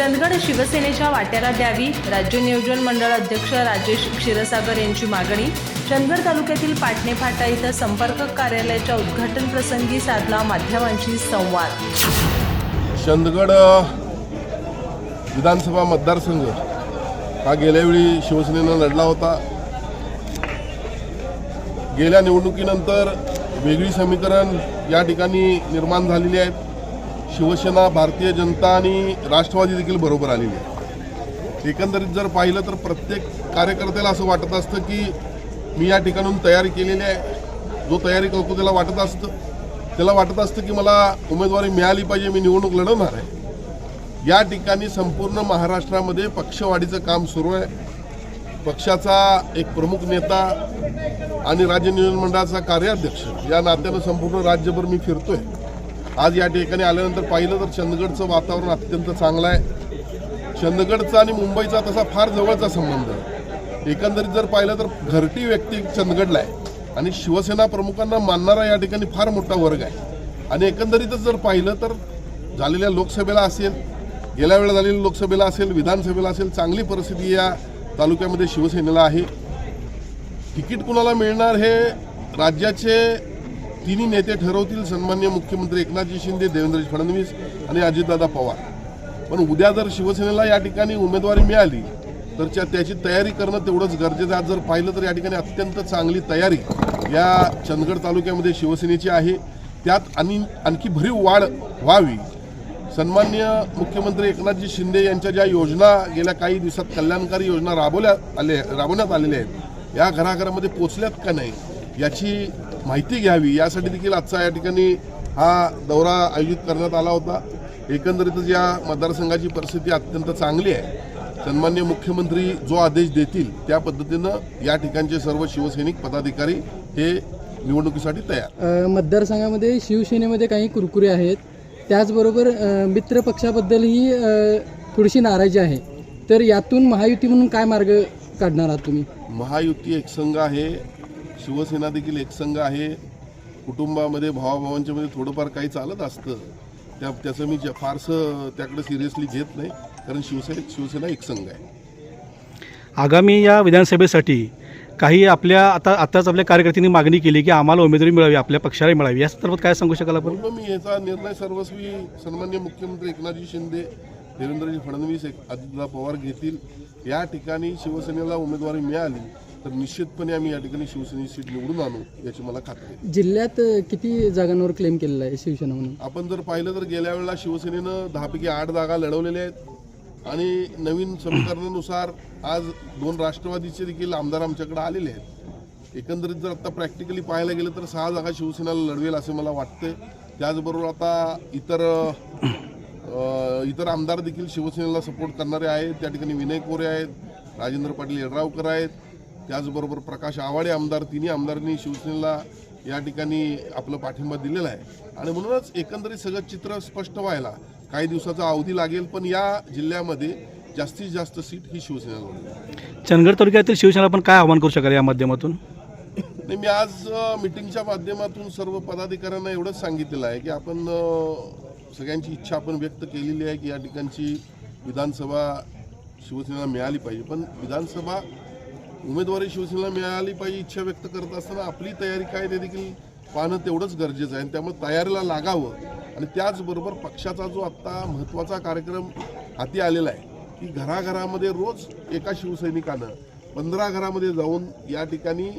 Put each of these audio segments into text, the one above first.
चंदगड शिवसेनेच्या वाट्याला द्यावी राज्य नियोजन मंडळ अध्यक्ष राजेश क्षीरसागर यांची मागणी चंदगड तालुक्यातील पाटणे फाटा इथं संपर्क कार्यालयाच्या उद्घाटन प्रसंगी साधला माध्यमांशी संवाद. चंदगड विधानसभा मतदारसंघ हा गेल्यावेळी शिवसेनेनं लढला होता. गेल्या निवडणुकीनंतर वेगळी समीकरण या ठिकाणी निर्माण झालेली आहेत. शिवसेना भारतीय जनता आणि राष्ट्रवादी देखील बरोबर आलेली आहे. एकंदरीत जर पाहिलं तर प्रत्येक कार्यकर्त्याला असं वाटत असतं की मी या ठिकाणून तयारी केलेली आहे. जो तयारी करतो त्याला वाटत असतं. त्याला वाटत असतं की मला उमेदवारी मिळाली पाहिजे मी निवडणूक लढवणार आहे. या ठिकाणी संपूर्ण महाराष्ट्रामध्ये पक्षवाढीचं काम सुरू आहे. पक्षाचा एक प्रमुख नेता आणि राज्य नियोजन मंडळाचा कार्याध्यक्ष या नात्यानं संपूर्ण राज्यभर मी फिरतोय. आज या ठिकाणी आल्यानंतर पाहिलं तर चंदगडचं वातावरण अत्यंत चांगलं आहे. चंदगडचा आणि मुंबईचा तसा फार जवळचा संबंध आहे. एकंदरीत जर पाहिलं तर घरटी व्यक्ती चंदगडला आहे. आणि शिवसेना प्रमुखांना मानणारा या ठिकाणी फार मोठा वर्ग आहे. आणि एकंदरीतच जर पाहिलं तर झालेल्या लोकसभेला असेल गेल्या वेळेला झालेल्या लोकसभेला असेल विधानसभेला असेल चांगली परिस्थिती या तालुक्यामध्ये शिवसेनेला आहे. तिकीट कुणाला मिळणार हे राज्याचे तिन्ही नेते ठरवतील. सन्मान्य मुख्यमंत्री एकनाथजी शिंदे देवेंद्रजी फडणवीस आणि अजितदादा पवार. पण उद्या जर शिवसेनेला या ठिकाणी उमेदवारी मिळाली तर त्या त्याची तयारी करणं तेवढंच गरजेचं आज जर पाहिलं तर या ठिकाणी अत्यंत चांगली तयारी या चंदगड तालुक्यामध्ये शिवसेनेची आहे. त्यात आणि आणखी भरीव वाढ व्हावी. सन्मान्य मुख्यमंत्री एकनाथजी शिंदे यांच्या ज्या योजना गेल्या काही दिवसात कल्याणकारी योजना राबवल्या आले राबवण्यात आलेल्या आहेत या घराघरामध्ये पोचल्यात का नाही याची माहिती घ्यावी. यासाठी देखील आजचा या ठिकाणी हा दौरा आयोजित करण्यात आला होता. एकंदरीतच या मतदारसंघाची परिस्थिती अत्यंत चांगली आहे. सन्मान्य मुख्यमंत्री जो आदेश देतील त्या पद्धतीनं या ठिकाणचे सर्व शिवसैनिक पदाधिकारी हे निवडणुकीसाठी तयार. मतदारसंघामध्ये शिवसेनेमध्ये काही कुरकुरे आहेत. त्याचबरोबर मित्र पक्षाबद्दलही थोडीशी नाराजी आहे. तर यातून महायुती म्हणून काय मार्ग काढणार आहात तुम्ही? महायुती एकसंघ आहे. शिवसेना देखील एकसंघ आहे. कुटुंबामध्ये भावाभावांच्या मध्ये थोडंफार काही चालत असतं. त्या त्याचं मी फारसं त्याकडे सिरियसली घेत नाही. कारण शिवसेना शिवसेना एकसंघ आहे. आगामी या विधानसभेसाठी काही आपल्या आता आताच आपल्या कार्यकर्त्यांनी मागणी केली की आम्हाला उमेदवारी मिळावी आपल्या पक्षाला मिळावी. या संदर्भात काय सांगू शकाल आपण? मी याचा निर्णय सर्वस्वी सन्मान्य मुख्यमंत्री एकनाथजी शिंदे देवेंद्रजी फडणवीस एक अजितदादा पवार घेतील. या ठिकाणी शिवसेनेला उमेदवारी मिळाली. तर निश्चितपणे आम्ही या ठिकाणी शिवसेनेची सीट निवडून आणू याची मला खात्री आहे. जिल्ह्यात किती जागांवर क्लेम केलेला आहे शिवसेना म्हणून? आपण जर पाहिलं तर गेल्या वेळेला शिवसेनेनं दहापैकी आठ जागा लढवलेल्या आहेत. आणि नवीन समीकरणानुसार आज दोन राष्ट्रवादीचे देखील आमदार आमच्याकडे आलेले आहेत. एकंदरीत जर आता प्रॅक्टिकली पाहायला गेलं तर सहा जागा शिवसेनेला लढवेल असं मला वाटतंय. त्याचबरोबर आता इतर इतर आमदार देखील शिवसेनेला सपोर्ट करणारे आहेत. त्या ठिकाणी विनय कोरे आहेत राजेंद्र पाटील येड्रावकर आहेत. त्याचबरोबर प्रकाश आवाडे आमदार तिन्ही आमदारांनी शिवसेनेला या ठिकाणी आपलं पाठिंबा दिलेला आहे. आणि म्हणूनच एकंदरीत सगळं चित्र स्पष्ट व्हायला काही दिवसाचा अवधी लागेल पण या जिल्ह्यामध्ये जास्तीत जास्त सीट ही शिवसेनेला होईल चंदगड तालुक्यातील शिवसेना आपण काय आव्हान करू शकाल या माध्यमातून? नाही मी आज मिटिंगच्या माध्यमातून सर्व पदाधिकाऱ्यांना एवढंच सांगितलेलं आहे की आपण सगळ्यांची इच्छा आपण व्यक्त केलेली आहे की या ठिकाणची विधानसभा शिवसेनेला मिळाली पाहिजे. पण विधानसभा उमेदवारी शिवसेनेला मिळाली पाहिजे इच्छा व्यक्त करत असताना आपली तयारी काय ते देखील पाहणं तेवढंच गरजेचं आहे. आणि त्यामुळे तयारीला लागावं. आणि त्याचबरोबर पक्षाचा जो आत्ता महत्त्वाचा कार्यक्रम हाती आलेला आहे की घराघरामध्ये रोज एका शिवसैनिकानं पंधरा घरामध्ये जाऊन या ठिकाणी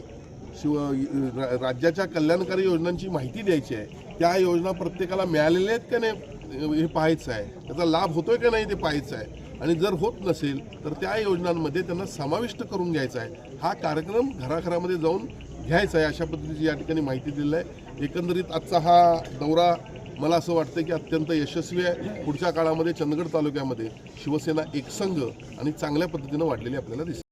शिव राज्याच्या कल्याणकारी योजनांची माहिती द्यायची आहे. त्या योजना प्रत्येकाला मिळालेल्या आहेत का नाही हे पाहायचं आहे. त्याचा लाभ होतोय का नाही ते पाहायचं आहे. आणि जर होत नसेल तर त्या योजनांमध्ये त्यांना समाविष्ट करून घ्यायचा आहे. हा कार्यक्रम घराघरामध्ये जाऊन घ्यायचा आहे अशा पद्धतीची या ठिकाणी माहिती दिलेली आहे. एकंदरीत आजचा हा दौरा मला असं वाटतं की अत्यंत यशस्वी आहे. पुढच्या काळामध्ये चंदगड तालुक्यामध्ये शिवसेना एकसंघ आणि चांगल्या पद्धतीनं वाढलेली आपल्याला दिसते.